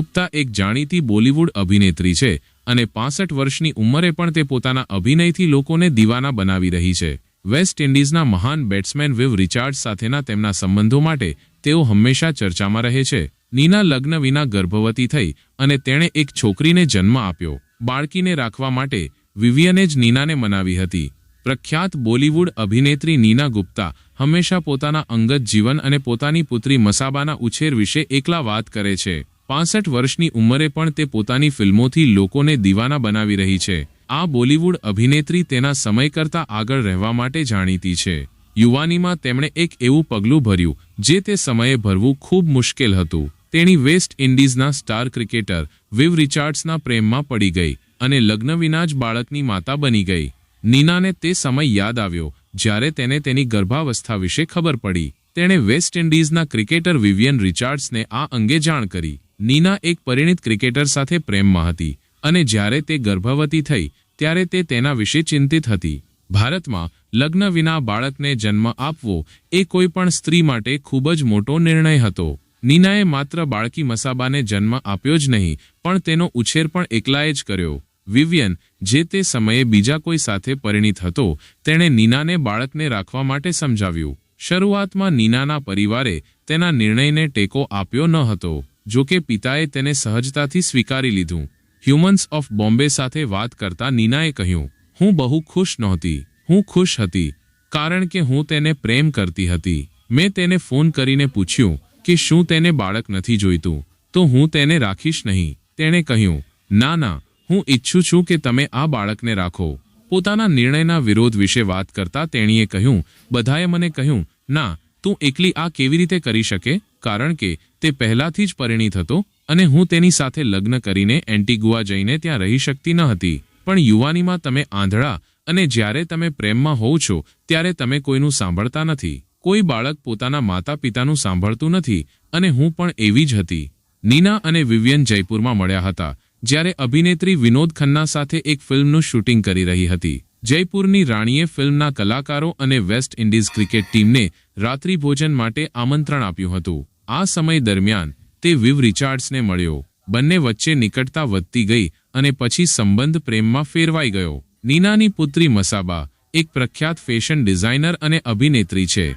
ગુપ્તા એક જાણીતી બોલિવૂડ અભિનેત્રી છે અને પાસઠ વર્ષની ઉંમરે પણ તે પોતાના અભિનયથી લોકોને દીવાના બનાવી રહી છે. વેસ્ટ ઇન્ડિઝના મહાન બેટ્સમેન વિવ રિચાર્ડ સાથેના તેમના સંબંધો માટે તેઓ હંમેશા ચર્ચામાં રહે છે. નીના લગ્ન વિના ગર્ભવતી થઈ અને તેણે એક છોકરીને જન્મ આપ્યો. બાળકીને રાખવા માટે વિવિયને જ નીનાને મનાવી હતી. પ્રખ્યાત બોલિવૂડ અભિનેત્રી નીના ગુપ્તા હંમેશા પોતાના અંગત જીવન અને પોતાની પુત્રી મસાબાના ઉછેર વિશે એકલા વાત કરે છે. પાસઠ વર્ષની ઉંમરે પણ તે પોતાની ફિલ્મોથી લોકોને દીવાના બનાવી રહી છે. આ બોલિવૂડ અભિનેત્રી તેના સમય કરતાં આગળ રહેવા માટે જાણીતી છે. યુવાનીમાં તેમણે એક એવું પગલું ભર્યું, જે તે સમયે ભરવું ખૂબ મુશ્કેલ હતું. તેણી વેસ્ટ ઇન્ડિઝના સ્ટાર ક્રિકેટર વિવ રિચાર્ડ્સના પ્રેમમાં પડી ગઈ અને લગ્ન વિના જ બાળકની માતા બની ગઈ. નીનાને તે સમય યાદ આવ્યો, જ્યારે તેને તેની ગર્ભાવસ્થા વિશે ખબર પડી. તેણે વેસ્ટ ઇન્ડિઝના ક્રિકેટર વિવિયન રિચાર્ડ્સને આ અંગે જાણ કરી. નીના એક પરિણિત ક્રિકેટર સાથે પ્રેમમાં હતી અને જ્યારે તે ગર્ભવતી થઈ, ત્યારે તે તેના વિશે ચિંતિત હતી. ભારતમાં લગ્ન વિના બાળકને જન્મ આપવો એ કોઈ પણ સ્ત્રી માટે ખૂબ જ મોટો નિર્ણય હતો. નીનાએ માત્ર બાળકી મસાબાને જન્મ આપ્યો જ નહીં, પણ તેનો ઉછેર પણ એકલાએ જ કર્યો. વિવિયન, જે તે સમયે બીજા કોઈ સાથે પરિણિત હતો, તેણે નીનાને બાળકને રાખવા માટે સમજાવ્યું. શરૂઆતમાં નીનાના પરિવારે તેના નિર્ણયને ટેકો આપ્યો ન હતો. જો કે પિતાએ તેને સહજતાથી સ્વીકારી લીધું. હ્યુમન્સ ઓફ બોમ્બે સાથે વાત કરતા નીનાએ કહ્યું, હું બહુ ખુશ નહોતી. હું ખુશ હતી, કારણ કે હું તેને પ્રેમ કરતી હતી. મેં તેને ફોન કરીને પૂછ્યું કે શું તેને બાળક નથી જોઈતું? તો હું તેને રાખીશ નહીં. તેણે કહ્યું, ના ના, હું ઈચ્છું છું કે તમે આ બાળકને રાખો. પોતાના નિર્ણયના વિરોધ વિશે વાત કરતા તેણીએ કહ્યું, બધાએ મને કહ્યું, ના, તું એકલી આ કેવી રીતે કરી શકે? કારણ કે તે પહેલાથી જ પરિણીત હતો અને હું તેની સાથે લગ્ન કરીને એન્ટીગુઆ જઈને ત્યાં રહી શકતી ન હતી. પણ યુવાનીમાં તમે આંધળા અને જ્યારે તમે પ્રેમમાં હોવ છો, ત્યારે તમે કોઈનું સાંભળતા નથી. કોઈ બાળક પોતાના માતા પિતાનું સાંભળતું નથી અને હું પણ એવી જ હતી. નીના અને વિવિયન જયપુરમાં મળ્યા હતા, જ્યારે અભિનેત્રી વિનોદ ખન્ના સાથે એક ફિલ્મનું શૂટિંગ કરી રહી હતી. જયપુરની રાણીએ ફિલ્મના કલાકારો અને વેસ્ટ ઇન્ડિઝ ક્રિકેટ ટીમને રાત્રિભોજન માટે આમંત્રણ આપ્યું હતું. આ સમય દરમિયાન તે વિવ રિચાર્ડ્સને મળ્યો. બંને વચ્ચે નિકટતા વધતી ગઈ અને પછી સંબંધ પ્રેમમાં ફેરવાઈ ગયો. નીનાની પુત્રી મસાબા એક પ્રખ્યાત ફેશન ડિઝાઇનર અને અભિનેત્રી છે.